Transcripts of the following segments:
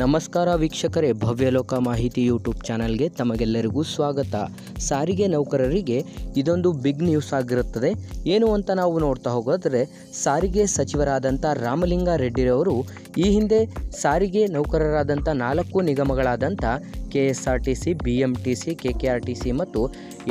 ನಮಸ್ಕಾರ ವೀಕ್ಷಕರೇ ಭವ್ಯಲೋಕ ಮಾಹಿತಿ ಯೂಟ್ಯೂಬ್ ಚಾನಲ್ಗೆ ತಮಗೆಲ್ಲರಿಗೂ ಸ್ವಾಗತ. ಸಾರಿಗೆ ನೌಕರರಿಗೆ ಇದೊಂದು ಬಿಗ್ ನ್ಯೂಸ್ ಆಗಿರುತ್ತದೆ. ಏನು ಅಂತ ನಾವು ನೋಡ್ತಾ ಹೋಗೋದ್ರೆ ಸಾರಿಗೆ ಸಚಿವರಾದಂಥ ರಾಮಲಿಂಗ ರೆಡ್ಡಿರವರು ಈ ಹಿಂದೆ ಸಾರಿಗೆ ನೌಕರರಾದಂಥ ನಾಲ್ಕು ನಿಗಮಗಳಾದಂಥ K S R T C B M T C K K R T C ಮತ್ತು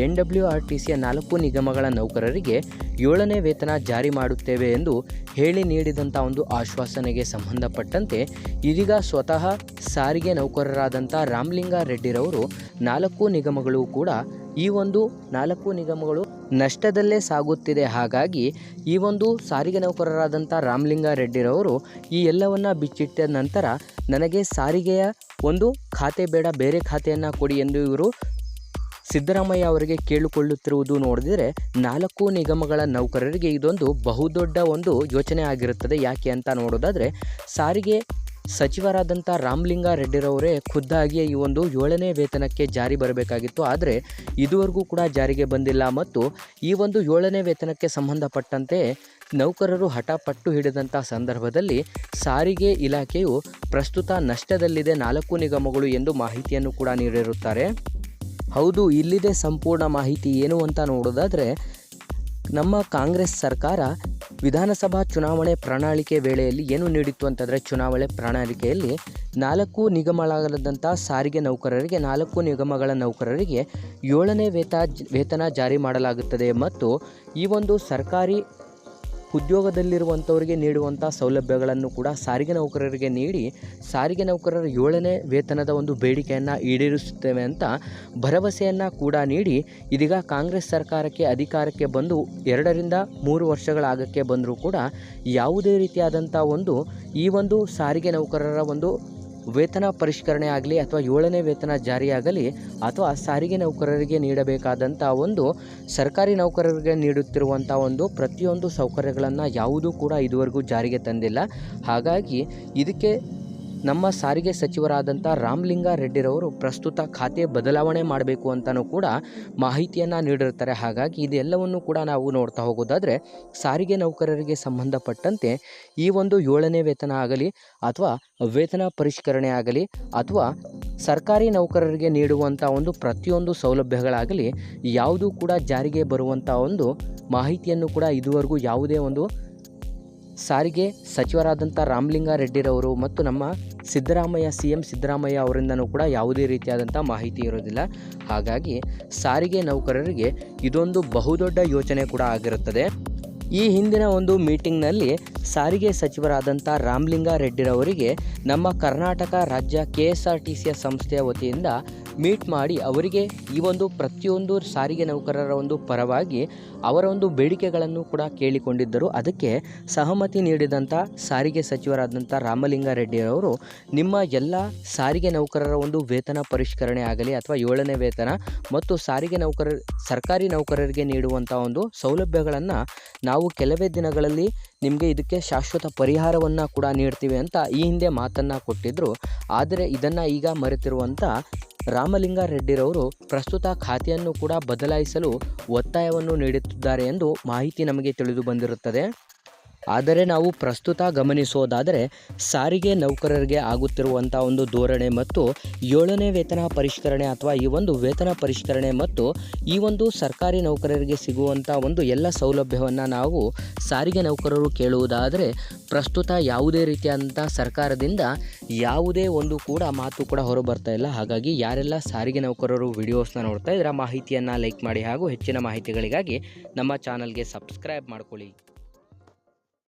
ಎನ್ ಡಬ್ಲ್ಯೂ ಆರ್ ಟಿ ಸಿಯ ನಾಲ್ಕು ನಿಗಮಗಳ ನೌಕರರಿಗೆ ಏಳನೇ ವೇತನ ಜಾರಿ ಮಾಡುತ್ತೇವೆ ಎಂದು ಹೇಳಿ ನೀಡಿದಂಥ ಒಂದು ಆಶ್ವಾಸನೆಗೆ ಸಂಬಂಧಪಟ್ಟಂತೆ ಇದೀಗ ಸ್ವತಃ ಸಾರಿಗೆ ನೌಕರರಾದಂಥ ರಾಮಲಿಂಗಾರೆಡ್ಡಿರವರು ನಾಲ್ಕು ನಿಗಮಗಳು ಕೂಡ ಈ ಒಂದು ನಾಲ್ಕು ನಿಗಮಗಳು ನಷ್ಟದಲ್ಲೇ ಸಾಗುತ್ತಿದೆ. ಹಾಗಾಗಿ ಈ ಒಂದು ಸಾರಿಗೆ ನೌಕರರಾದಂಥ ರಾಮಲಿಂಗ ರೆಡ್ಡಿರವರು ಈ ಎಲ್ಲವನ್ನು ಬಿಚ್ಚಿಟ್ಟ ನಂತರ ನನಗೆ ಸಾರಿಗೆಯ ಒಂದು ಖಾತೆ ಬೇಡ, ಬೇರೆ ಖಾತೆಯನ್ನು ಕೊಡಿ ಎಂದು ಇವರು ಸಿದ್ದರಾಮಯ್ಯ ಅವರಿಗೆ ಕೇಳಿಕೊಳ್ಳುತ್ತಿರುವುದು ನೋಡಿದರೆ ನಾಲ್ಕು ನಿಗಮಗಳ ನೌಕರರಿಗೆ ಇದೊಂದು ಬಹುದೊಡ್ಡ ಒಂದು ಯೋಚನೆ ಆಗಿರುತ್ತದೆ. ಯಾಕೆ ಅಂತ ನೋಡೋದಾದರೆ ಸಾರಿಗೆ ಸಚಿವರಾದಂಥ ರಾಮಲಿಂಗ ರೆಡ್ಡಿರವರೇ ಖುದ್ದಾಗಿ ಈ ಒಂದು ಏಳನೇ ವೇತನಕ್ಕೆ ಜಾರಿ ಬರಬೇಕಾಗಿತ್ತು. ಆದರೆ ಇದುವರೆಗೂ ಕೂಡ ಜಾರಿಗೆ ಬಂದಿಲ್ಲ ಮತ್ತು ಈ ಒಂದು ಏಳನೇ ವೇತನಕ್ಕೆ ಸಂಬಂಧಪಟ್ಟಂತೆ ನೌಕರರು ಹಠಪಟ್ಟು ಹಿಡಿದಂಥ ಸಂದರ್ಭದಲ್ಲಿ ಸಾರಿಗೆ ಇಲಾಖೆಯು ಪ್ರಸ್ತುತ ನಷ್ಟದಲ್ಲಿದೆ ನಾಲ್ಕು ನಿಗಮಗಳು ಎಂದು ಮಾಹಿತಿಯನ್ನು ಕೂಡ ನೀಡಿರುತ್ತಾರೆ. ಹೌದು, ಇಲ್ಲಿದೆ ಸಂಪೂರ್ಣ ಮಾಹಿತಿ ಏನು ಅಂತ ನೋಡೋದಾದರೆ ನಮ್ಮ ಕಾಂಗ್ರೆಸ್ ಸರ್ಕಾರ ವಿಧಾನಸಭಾ ಚುನಾವಣೆ ಪ್ರಣಾಳಿಕೆ ವೇಳೆಯಲ್ಲಿ ಏನು ನೀಡಿತ್ತು ಅಂತಂದರೆ ಚುನಾವಣೆ ಪ್ರಣಾಳಿಕೆಯಲ್ಲಿ ನಾಲ್ಕು ನಿಗಮಗಳಾದಂಥ ಸಾರಿಗೆ ನೌಕರರಿಗೆ, ನಾಲ್ಕು ನಿಗಮಗಳ ನೌಕರರಿಗೆ ಏಳನೇ ವೇತ, ವೇತನ ಜಾರಿ ಮಾಡಲಾಗುತ್ತದೆ ಮತ್ತು ಈ ಒಂದು ಸರ್ಕಾರಿ ಉದ್ಯೋಗದಲ್ಲಿರುವಂಥವರಿಗೆ ನೀಡುವಂಥ ಸೌಲಭ್ಯಗಳನ್ನು ಕೂಡ ಸಾರಿಗೆ ನೌಕರರಿಗೆ ನೀಡಿ ಸಾರಿಗೆ ನೌಕರರ ಏಳನೇ ವೇತನದ ಒಂದು ಬೇಡಿಕೆಯನ್ನು ಈಡೇರಿಸುತ್ತೇವೆ ಅಂತ ಭರವಸೆಯನ್ನು ಕೂಡ ನೀಡಿ ಇದೀಗ ಕಾಂಗ್ರೆಸ್ ಸರ್ಕಾರಕ್ಕೆ, ಅಧಿಕಾರಕ್ಕೆ ಬಂದು ಎರಡರಿಂದ ಮೂರು ವರ್ಷಗಳಾಗಕ್ಕೆ ಬಂದರೂ ಕೂಡ ಯಾವುದೇ ರೀತಿಯಾದಂಥ ಒಂದು ಈ ಒಂದು ಸಾರಿಗೆ ನೌಕರರ ಒಂದು ವೇತನ ಪರಿಷ್ಕರಣೆ ಆಗಲಿ ಅಥವಾ ಏಳನೇ ವೇತನ ಜಾರಿಯಾಗಲಿ ಅಥವಾ ಸಾರಿಗೆ ನೌಕರರಿಗೆ ನೀಡಬೇಕಾದಂಥ ಒಂದು ಸರ್ಕಾರಿ ನೌಕರರಿಗೆ ನೀಡುತ್ತಿರುವಂಥ ಒಂದು ಪ್ರತಿಯೊಂದು ಸೌಕರ್ಯಗಳನ್ನು ಯಾವುದೂ ಕೂಡ ಇದುವರೆಗೂ ಜಾರಿಗೆ ತಂದಿಲ್ಲ. ಹಾಗಾಗಿ ಇದಕ್ಕೆ ನಮ್ಮ ಸಾರಿಗೆ ಸಚಿವರಾದಂಥ ರಾಮಲಿಂಗ ರೆಡ್ಡಿರವರು ಪ್ರಸ್ತುತ ಖಾತೆ ಬದಲಾವಣೆ ಮಾಡಬೇಕು ಅಂತಲೂ ಕೂಡ ಮಾಹಿತಿಯನ್ನು ನೀಡಿರ್ತಾರೆ. ಹಾಗಾಗಿ ಇದೆಲ್ಲವನ್ನು ಕೂಡ ನಾವು ನೋಡ್ತಾ ಹೋಗೋದಾದರೆ ಸಾರಿಗೆ ನೌಕರರಿಗೆ ಸಂಬಂಧಪಟ್ಟಂತೆ ಈ ಒಂದು ಏಳನೇ ವೇತನ ಆಗಲಿ ಅಥವಾ ವೇತನ ಪರಿಷ್ಕರಣೆ ಆಗಲಿ ಅಥವಾ ಸರ್ಕಾರಿ ನೌಕರರಿಗೆ ನೀಡುವಂಥ ಒಂದು ಪ್ರತಿಯೊಂದು ಸೌಲಭ್ಯಗಳಾಗಲಿ ಯಾವುದೂ ಕೂಡ ಜಾರಿಗೆ ಬರುವಂಥ ಒಂದು ಮಾಹಿತಿಯನ್ನು ಕೂಡ ಇದುವರೆಗೂ ಯಾವುದೇ ಒಂದು ಸಾರಿಗೆ ಸಚಿವರಾದಂಥ ರಾಮಲಿಂಗಾರೆಡ್ಡಿರವರು ಮತ್ತು ನಮ್ಮ ಸಿದ್ದರಾಮಯ್ಯ ಸಿ ಎಂ ಸಿದ್ದರಾಮಯ್ಯ ಅವರಿಂದನೂ ಕೂಡ ಯಾವುದೇ ರೀತಿಯಾದಂಥ ಮಾಹಿತಿ ಇರೋದಿಲ್ಲ. ಹಾಗಾಗಿ ಸಾರಿಗೆ ನೌಕರರಿಗೆ ಇದೊಂದು ಬಹುದೊಡ್ಡ ಯೋಚನೆ ಕೂಡ ಆಗಿರುತ್ತದೆ. ಈ ಹಿಂದಿನ ಒಂದು ಮೀಟಿಂಗ್ನಲ್ಲಿ ಸಾರಿಗೆ ಸಚಿವರಾದಂಥ ರಾಮಲಿಂಗಾರೆಡ್ಡಿರವರಿಗೆ ನಮ್ಮ ಕರ್ನಾಟಕ ರಾಜ್ಯ ಕೆ ಎಸ್ ಆರ್ ಟಿ ಸಿಯ ಸಂಸ್ಥೆಯ ವತಿಯಿಂದ ಮೀಟ್ ಮಾಡಿ ಅವರಿಗೆ ಈ ಒಂದು ಪ್ರತಿಯೊಂದು ಸಾರಿಗೆ ನೌಕರರ ಒಂದು ಪರವಾಗಿ ಅವರ ಒಂದು ಬೇಡಿಕೆಗಳನ್ನು ಕೂಡ ಕೇಳಿಕೊಂಡಿದ್ದರು. ಅದಕ್ಕೆ ಸಹಮತಿ ನೀಡಿದಂಥ ಸಾರಿಗೆ ಸಚಿವರಾದಂಥ ರಾಮಲಿಂಗಾರೆಡ್ಡಿಯವರು ನಿಮ್ಮ ಎಲ್ಲ ಸಾರಿಗೆ ನೌಕರರ ಒಂದು ವೇತನ ಪರಿಷ್ಕರಣೆ ಆಗಲಿ ಅಥವಾ ಏಳನೇ ವೇತನ ಮತ್ತು ಸಾರಿಗೆ ನೌಕರ, ಸರ್ಕಾರಿ ನೌಕರರಿಗೆ ನೀಡುವಂಥ ಒಂದು ಸೌಲಭ್ಯಗಳನ್ನು ನಾವು ಕೆಲವೇ ದಿನಗಳಲ್ಲಿ ನಿಮಗೆ ಇದಕ್ಕೆ ಶಾಶ್ವತ ಪರಿಹಾರವನ್ನು ಕೂಡ ನೀಡ್ತೀವಿ ಅಂತ ಈ ಹಿಂದೆ ಮಾತನ್ನು ಕೊಟ್ಟಿದ್ದರು ಆದರೆ ಇದನ್ನು ಈಗ ಮರೆತಿರುವಂಥ ರಾಮಲಿಂಗ ರೆಡ್ಡಿರವರು ಪ್ರಸ್ತುತ ಖಾತೆಯನ್ನು ಕೂಡ ಬದಲಾಯಿಸಲು ಒತ್ತಾಯವನ್ನು ನೀಡುತ್ತಿದ್ದಾರೆ ಎಂದು ಮಾಹಿತಿ ನಮಗೆ ತಿಳಿದು ಬಂದಿರುತ್ತದೆ. ಆದರೆ ನಾವು ಪ್ರಸ್ತುತ ಗಮನಿಸೋದಾದರೆ ಸಾರಿಗೆ ನೌಕರರಿಗೆ ಆಗುತ್ತಿರುವಂಥ ಒಂದು ಧೋರಣೆ ಮತ್ತು ಏಳನೇ ವೇತನ ಪರಿಷ್ಕರಣೆ ಅಥವಾ ಈ ಒಂದು ವೇತನ ಪರಿಷ್ಕರಣೆ ಮತ್ತು ಈ ಒಂದು ಸರ್ಕಾರಿ ನೌಕರರಿಗೆ ಸಿಗುವಂಥ ಒಂದು ಎಲ್ಲ ಸೌಲಭ್ಯವನ್ನು ನಾವು ಸಾರಿಗೆ ನೌಕರರು ಕೇಳುವುದಾದರೆ ಪ್ರಸ್ತುತ ಯಾವುದೇ ರೀತಿಯಾದಂಥ ಸರ್ಕಾರದಿಂದ ಯಾವುದೇ ಒಂದು ಕೂಡ ಮಾತು ಕೂಡ ಹೊರಬರ್ತಾ ಇಲ್ಲ. ಹಾಗಾಗಿ ಯಾರೆಲ್ಲ ಸಾರಿಗೆ ನೌಕರರು ವಿಡಿಯೋಸ್ನ ನೋಡ್ತಾ ಇದ್ರೆ ಮಾಹಿತಿಯನ್ನು ಲೈಕ್ ಮಾಡಿ ಹಾಗೂ ಹೆಚ್ಚಿನ ಮಾಹಿತಿಗಳಿಗಾಗಿ ನಮ್ಮ ಚಾನಲ್ಗೆ ಸಬ್ಸ್ಕ್ರೈಬ್ ಮಾಡ್ಕೊಳ್ಳಿ.